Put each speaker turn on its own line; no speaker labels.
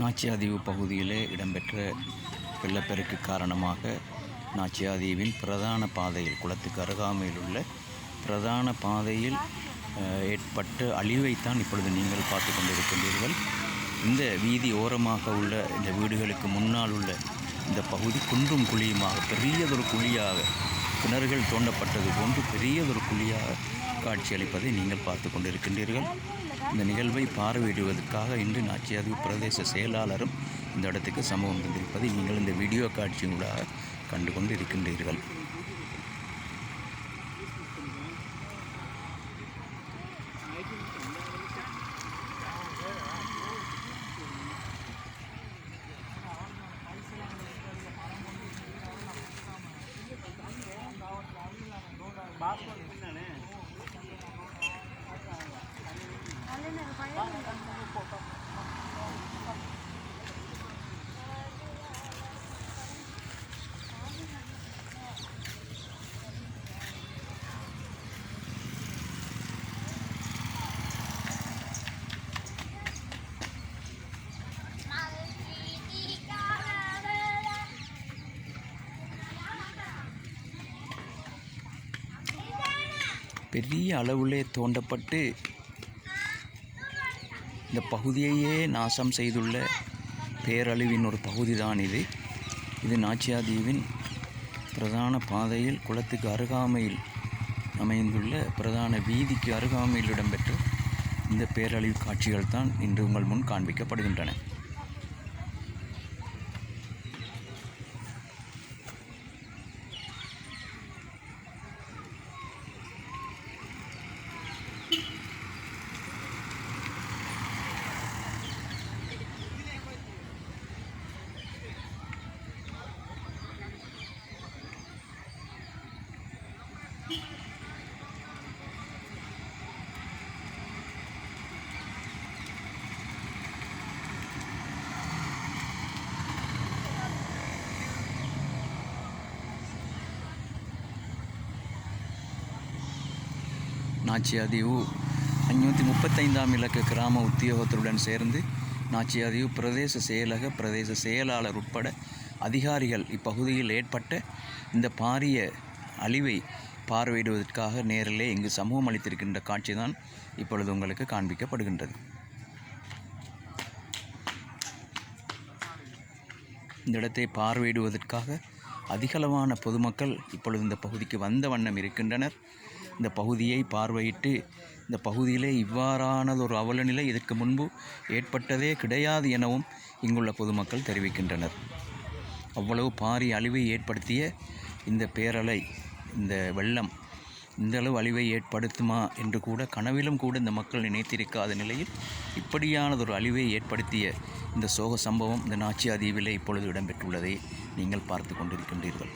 நாச்சியாதீவு பகுதியிலே இடம்பெற்ற வெள்ளப்பெருக்கு காரணமாக நாச்சியாதீவின் பிரதான பாதையில் குளத்துக்கு அருகாமையில் உள்ள பிரதான பாதையில் ஏற்பட்ட அழிவைத்தான் இப்பொழுது நீங்கள் பார்த்து கொண்டிருக்கின்றீர்கள். இந்த வீதி ஓரமாக உள்ள இந்த வீடுகளுக்கு முன்னால் உள்ள இந்த பகுதி குன்றும் குழியுமாக பெரியதொரு குழியாக கிணறுகள் தோண்டப்பட்டது போன்று பெரியதொரு குழியாக காட்சியளிப்பதை நீங்கள் பார்த்து கொண்டிருக்கின்றீர்கள். இந்த நிகழ்வை பார்வையிடுவதற்காக இன்று நாச்சியாதி பிரதேச செயலாளரும் இந்த இடத்துக்கு சமூகம் தந்திருப்பதை நீங்கள் இந்த வீடியோ காட்சியூடாக கண்டு கொண்டு இருக்கின்றீர்கள். last one. பெரிய அளவிலே தோண்டப்பட்டு இந்த பகுதியையே நாசம் செய்துள்ள பேரழிவின் ஒரு பகுதி தான் இது. இது நாச்சியாதீவின் பிரதான பாதையில் குளத்துக்கு அருகாமையில் அமைந்துள்ள பிரதான வீதிக்கு அருகாமையில் இடம்பெற்ற இந்த பேரழிவு காட்சிகள் தான் இன்று உங்கள் முன் காண்பிக்கப்படுகின்றன. நாச்சியாதீவு. அஞ்சூற்றி முப்பத்தைந்தாம் இலக்க கிராம உத்தியோகத்துடன் சேர்ந்து நாச்சியாதீவு பிரதேச செயலக பிரதேச செயலாளர் உட்பட அதிகாரிகள் இப்பகுதியில் ஏற்பட்ட இந்த பாரிய அழிவை பார்வையிடுவதற்காக நேரிலே இங்கு சமூகம் அளித்திருக்கின்ற காட்சி தான் இப்பொழுது உங்களுக்கு காண்பிக்கப்படுகின்றது. இந்த இடத்தை பார்வையிடுவதற்காக அதிகளவான பொதுமக்கள் இப்பொழுது இந்த பகுதிக்கு வந்த வண்ணம் இருக்கின்றனர். இந்த பகுதியை பார்வையிட்டு இந்த பகுதியிலே இவ்வாறானதொரு அவலநிலை இதற்கு முன்பு ஏற்பட்டதே கிடையாது எனவும் இங்குள்ள பொதுமக்கள் தெரிவிக்கின்றனர். அவ்வளவு பாரிய அழிவை ஏற்படுத்திய இந்த பேரலை இந்த வெள்ளம் இந்த அளவு அழிவை ஏற்படுத்துமா என்று கூட கனவிலும் கூட இந்த மக்கள் நினைத்திருக்காத நிலையில் இப்படியானதொரு அழிவை ஏற்படுத்திய இந்த சோக சம்பவம் இந்த நாச்சியாதீவிலே இப்பொழுது இடம்பெற்றுள்ளதை நீங்கள் பார்த்து கொண்டிருக்கின்றீர்கள்.